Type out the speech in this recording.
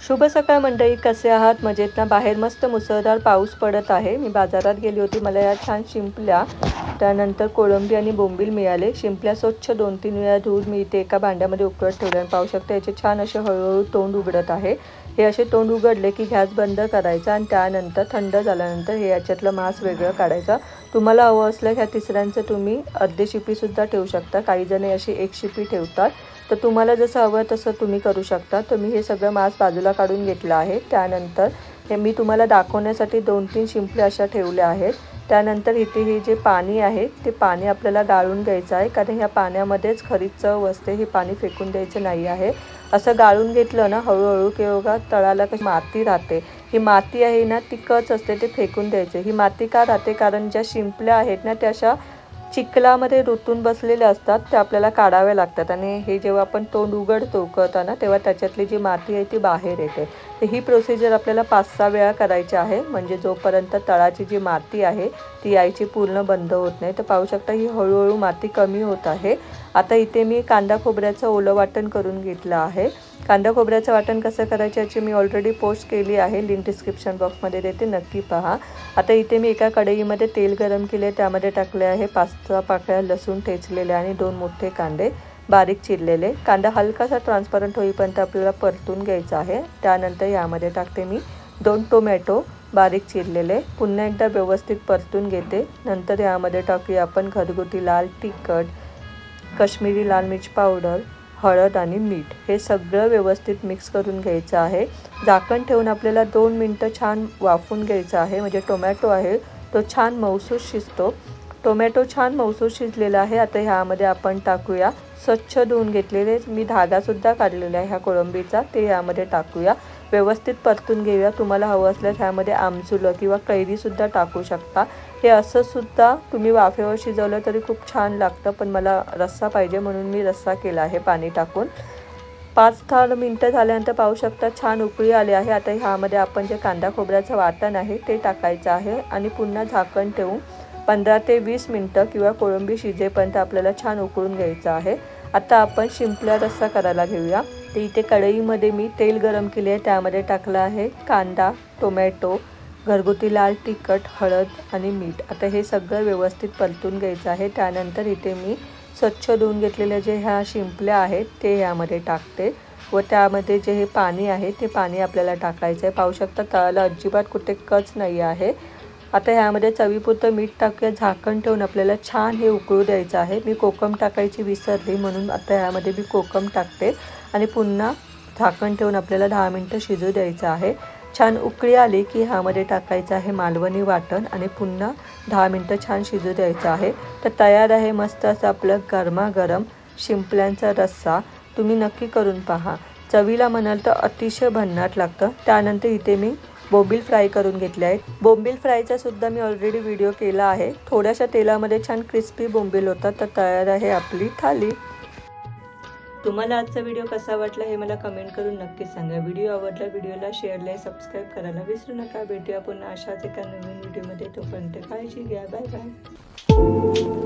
शुभ सकाळ मंडळी कसे आहात? मजेत ना? बाहेर मस्त मुसळधार पाऊस पडत आहे. मी बाजारात गेली होती. मला या छान शिंपल्या त्यानंतर कोळंबी आणि बोंबील मिळाले. शिंपल्या स्वच्छ दोन तीन वेळा धुवून मी इथे एका भांड्यामध्ये उकळत ठेवले आणि पाहू शकता याचे छान असे हळूहळू तोंड उघडत आहे. हे असे तोंड उघडले की गॅस बंद करायचा आणि त्यानंतर थंड झाल्यानंतर हे याच्यातलं मांस वेगळं काढायचं. तुम्हाला हवं असलं ह्या तिसऱ्यांचं तुम्ही अर्धे शिपीसुद्धा ठेवू शकता. काही जण अशी एक शिपी ठेवतात. तर तुम्हाला जसं हवं तसं तुम्ही करू शकता. तर मी हे सगळं मांस बाजूला काढून घेतलं आहे. त्यानंतर हे मी तुम्हाला दाखवण्यासाठी दोन तीन शिंपल्या अशा ठेवल्या आहेत. त्यानंतर इथे हे जे पाणी आहे ते पाणी आपल्याला गाळून घ्यायचं आहे. कारण ह्या पाण्यामध्येच खरी चव असते. हे पाणी फेकून द्यायचं नाही आहे. असं गाळून घेतलं ना हळूहळू किंवा तळाला कशी माती राहते. ही माती आहे ना ती कच असते ते फेकून द्यायचे. ही माती का राहते? कारण ज्या शिंपल्या आहेत ना त्या अशा चिखलामध्ये रुतून बसलेले असतात ते आपल्याला काढाव्या लागतात. आणि हे जेव्हा आपण तोंड उघडतो उकळताना तेव्हा त्याच्यातली जी माती आहे ती बाहेर येते. तर ही प्रोसिजर आपल्याला पाच सहा वेळा करायची आहे. म्हणजे जोपर्यंत तळाची जी माती आहे ती यायची पूर्ण बंद होत नाही. तर पाहू शकता ही हळूहळू माती कमी होत आहे. आता इथे मी कांदा खोबऱ्याचं ओलं वाटण करून घेतलं आहे. कांदा खोबऱ्याचं वाटण कसं करायचं याची मी ऑलरेडी पोस्ट केली आहे. लिंक डिस्क्रिप्शन बॉक्समध्ये देते. नक्की पहा. आता इथे मी एका कढईमध्ये तेल गरम केले त्यामध्ये टाकले आहे पाच सहा पाकळ्या लसूण ठेचलेले आणि दोन मोठे कांदे बारीक चिरलेले. कांदा हलकासा ट्रान्सपरंट होईपर्यंत आपल्याला परतून घ्यायचा आहे. त्यानंतर यामध्ये टाकते मी दोन टोमॅटो बारीक चिरलेले. पुन्हा एकदा व्यवस्थित परतून घेते. नंतर यामध्ये टाकूया आपण घरगुती लाल तिखट कश्मीरी लाल मिर्च पावडर हळद आणि मीठ हे सगळं व्यवस्थित मिक्स करून घ्यायचं आहे. झाकण ठेवून आपल्याला दोन मिनटं छान वाफून घ्यायचं आहे. म्हणजे टोमॅटो आहे तो छान मौसूस शिजतो. टोमॅटो छान मौसूस शिजलेला आहे. आता ह्यामध्ये आपण टाकूया. स्वच्छ धुवून घेतलेले मी धागासुद्धा काढलेला आहे ह्या कोळंबीचा. ते यामध्ये टाकूया. व्यवस्थित परतून घेऊया. तुम्हाला हवं असल्यास ह्यामध्ये आमचुलं किंवा कैरीसुद्धा टाकू शकता. हे असंसुद्धा तुम्ही वाफेवर शिजवलं तरी खूप छान लागतं पण मला रस्सा पाहिजे म्हणून मी रस्सा केला आहे पाणी टाकून. पाच दहा मिनटं झाल्यानंतर पाहू शकता छान उकळी आली आहे. आता ह्यामध्ये आपण जे कांदा खोबऱ्याचं वाटण आहे ते टाकायचं आहे आणि पुन्हा झाकण ठेवून पंधरा ते वीस मिनटं किंवा कोळंबी शिजेपर्यंत आपल्याला छान उकळून घ्यायचं आहे. आता आपण शिंपल्या रस्सा करायला घेऊया. तर इथे कढईमध्ये मी तेल गरम केले आहे त्यामध्ये टाकलं आहे कांदा टोमॅटो घरगुती लाल तिखट हळद आणि मीठ. आता हे सगळं व्यवस्थित परतून घ्यायचं आहे. त्यानंतर इथे मी स्वच्छ धुवून घेतलेल्या जे ह्या शिंपल्या आहेत ते ह्यामध्ये टाकते व त्यामध्ये जे हे पाणी आहे ते पाणी आपल्याला टाकायचं आहे. पाहू शकता तळाला अजिबात कुठे कच नाही आहे. आता ह्यामध्ये चवीपुरतं मीठ टाकूया झाकण ठेवून आपल्याला छान हे उकळू द्यायचं आहे. मी कोकम टाकायची विसरली म्हणून आता ह्यामध्ये मी कोकम टाकते आणि पुन्हा झाकण ठेवून आपल्याला दहा मिनटं शिजू द्यायचं आहे. छान उकळी आली की ह्यामध्ये टाकायचं आहे मालवणी वाटण आणि पुन्हा दहा मिनटं छान शिजू द्यायचं आहे. तर तयार आहे मस्त असं आपलं गरमागरम शिंपल्यांचा रस्सा. तुम्ही नक्की करून पहा. चवीला म्हणाल तर अतिशय भन्नाट लागतं. त्यानंतर इथे मी बोंबील फ्राय करून घेतले आहेत. बोंबील फ्रायचा सुद्धा मी ऑलरेडी व्हिडिओ केला आहे. थोड्याशा तेलामध्ये छान क्रिस्पी बोंबील होतात तर तयार आहे आपली थाली. तुम्हाला आजचा व्हिडिओ कसा वाटला हे मला कमेंट करून नक्की सांगा. व्हिडिओ आवडला व्हिडिओला शेअरला सबस्क्राईब करायला विसरू नका. भेटूया पुन्हा अशाच एका नवीन व्हिडिओमध्ये तोपर्यंत काळजी घ्या. Bye bye